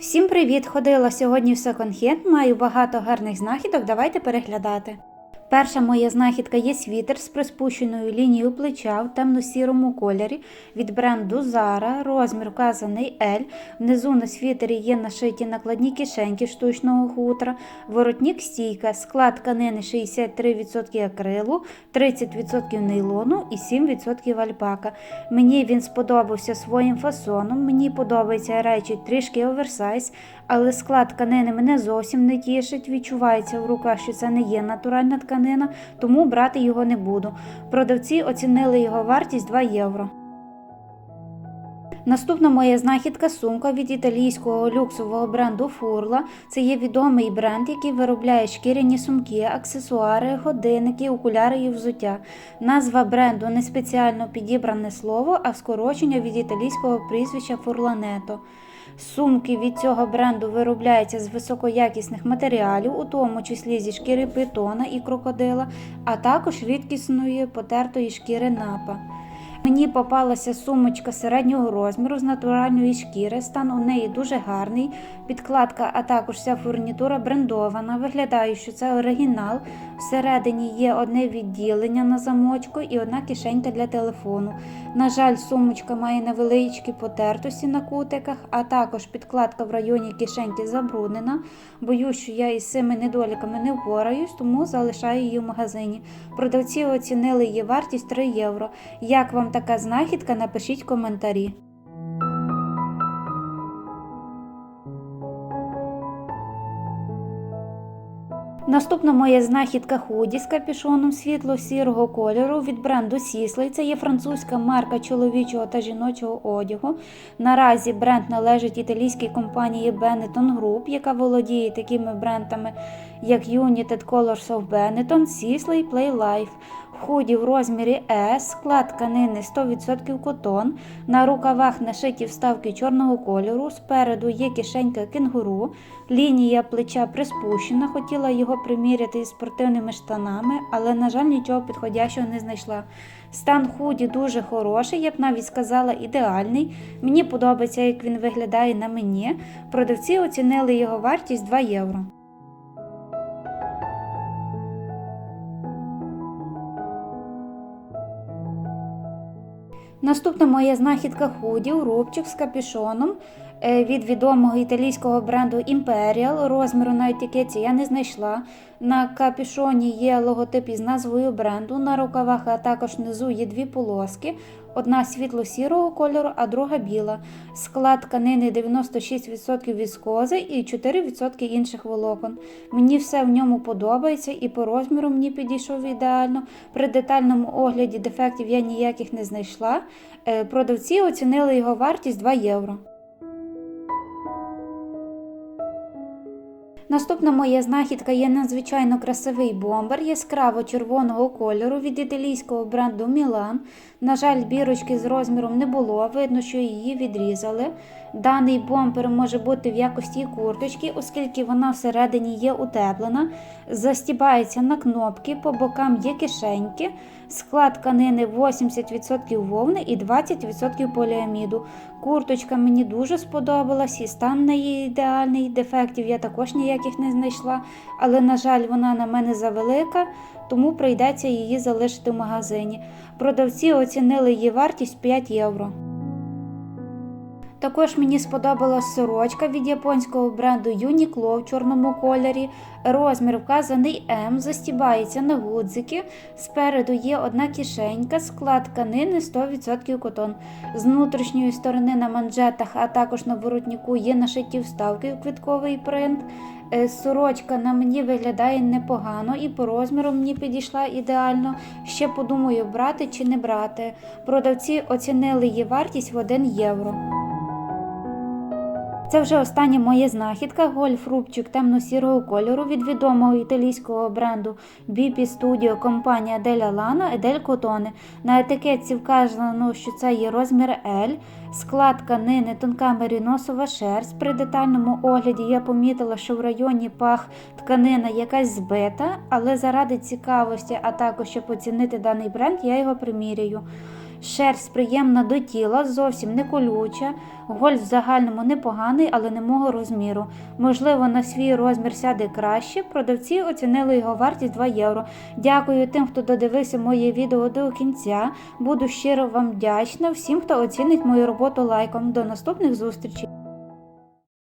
Всім привіт! Ходила сьогодні в секонд-хенд, маю багато гарних знахідок, давайте переглядати. Перша моя знахідка є світер з приспущеною лінією плеча в темно-сірому кольорі від бренду Zara, розмір вказаний L. Внизу на світері є нашиті накладні кишеньки штучного хутра, воротник стійка, склад тканини 63% акрилу, 30% нейлону і 7% альпака. Мені він сподобався своїм фасоном, мені подобаються речі трішки оверсайз, але склад тканини мене зовсім не тішить. Відчувається в руках, що це не є натуральна тканина, тому брати його не буду. Продавці оцінили його вартість 2 євро. Наступна моя знахідка сумка від італійського люксового бренду Фурла. Це є відомий бренд, який виробляє шкіряні сумки, аксесуари, годинники, окуляри і взуття. Назва бренду не спеціально підібране слово, а скорочення від італійського прізвища Фурлането. Сумки від цього бренду виробляються з високоякісних матеріалів, у тому числі зі шкіри питона і крокодила, а також рідкісної потертої шкіри напа. Мені попалася сумочка середнього розміру з натуральної шкіри. Стан у неї дуже гарний. Підкладка, а також вся фурнітура брендована. Виглядаю, що це оригінал. Всередині є одне відділення на замочку і одна кишенька для телефону. На жаль, сумочка має невеличкі потертості на кутиках, а також підкладка в районі кишеньки забруднена. Боюсь, що я із цими недоліками не впораюсь, тому залишаю її в магазині. Продавці оцінили її вартість 3 євро. Як вам така знахідка? Напишіть коментарі. Наступна моя знахідка худі з капюшоном світло-сірого кольору від бренду Сіслей. Це є французька марка чоловічого та жіночого одягу. Наразі бренд належить італійській компанії Benetton Group, яка володіє такими брендами, як United Colors of Benetton, Sisley, Play Life. Худі в розмірі S, склад тканини 100% котон, на рукавах нашиті вставки чорного кольору, спереду є кишенька кенгуру, лінія плеча приспущена, хотіла його приміряти із спортивними штанами, але, на жаль, нічого підходящого не знайшла. Стан худі дуже хороший, я б навіть сказала, ідеальний. Мені подобається, як він виглядає на мені. Продавці оцінили його вартість 2 євро. Наступна моя знахідка худі, рубчик з капюшоном е, від відомого італійського бренду Imperial. Розміру на етикеті я не знайшла. На капюшоні є логотип із назвою бренду. На рукавах, а також внизу є дві полоски. Одна світло-сірого кольору, а друга біла. Склад тканини 96% віскози і 4% інших волокон. Мені все в ньому подобається і по розміру мені підійшов ідеально. При детальному огляді дефектів я ніяких не знайшла. Е, Продавці оцінили його вартість 2 євро. Наступна моя знахідка є надзвичайно красивий бомбер яскраво червоного кольору від італійського бренду Мілан. На жаль, бірочки з розміром не було, видно, що її відрізали. Даний бомбер може бути в якості курточки, оскільки вона всередині є утеплена, застібається на кнопки, по бокам є кишеньки, склад тканини 80% вовни і 20% поліаміду. Курточка мені дуже сподобалась і стан на її ідеальний. Дефектів я також ніяких не знайшла, але, на жаль, вона на мене завелика, тому прийдеться її залишити в магазині. Продавці оцінили її вартість 5 євро. Також мені сподобалась сорочка від японського бренду Uniqlo в чорному кольорі. Розмір вказаний М, застібається на гудзики. Спереду є одна кишенька, склад тканини 100% котон. З внутрішньої сторони на манжетах, а також на воротнику є нашиті вставки в квітковий принт. Е, Сорочка на мені виглядає непогано і по розміру мені підійшла ідеально. Ще подумаю, брати чи не брати. Продавці оцінили її вартість в 1 євро. Це вже остання моя знахідка гольф-рубчик темно-сірого кольору від відомого італійського бренду BP Studio компанія Деля Lana Edelь Cotone. На етикетці вказано, що це є розмір L, склад тканини тонка меріносова шерсть. При детальному огляді я помітила, що в районі пах тканина якась збита, але заради цікавості, а також щоб оцінити даний бренд, я його приміряю. Шерсть приємна до тіла, зовсім не колюча. Гольф в загальному непоганий, але не мого розміру. Можливо, на свій розмір сяде краще. Продавці оцінили його вартість 2 євро. Дякую тим, хто додивився моє відео до кінця. Буду щиро вам вдячна всім, хто оцінить мою роботу лайком. До наступних зустрічей!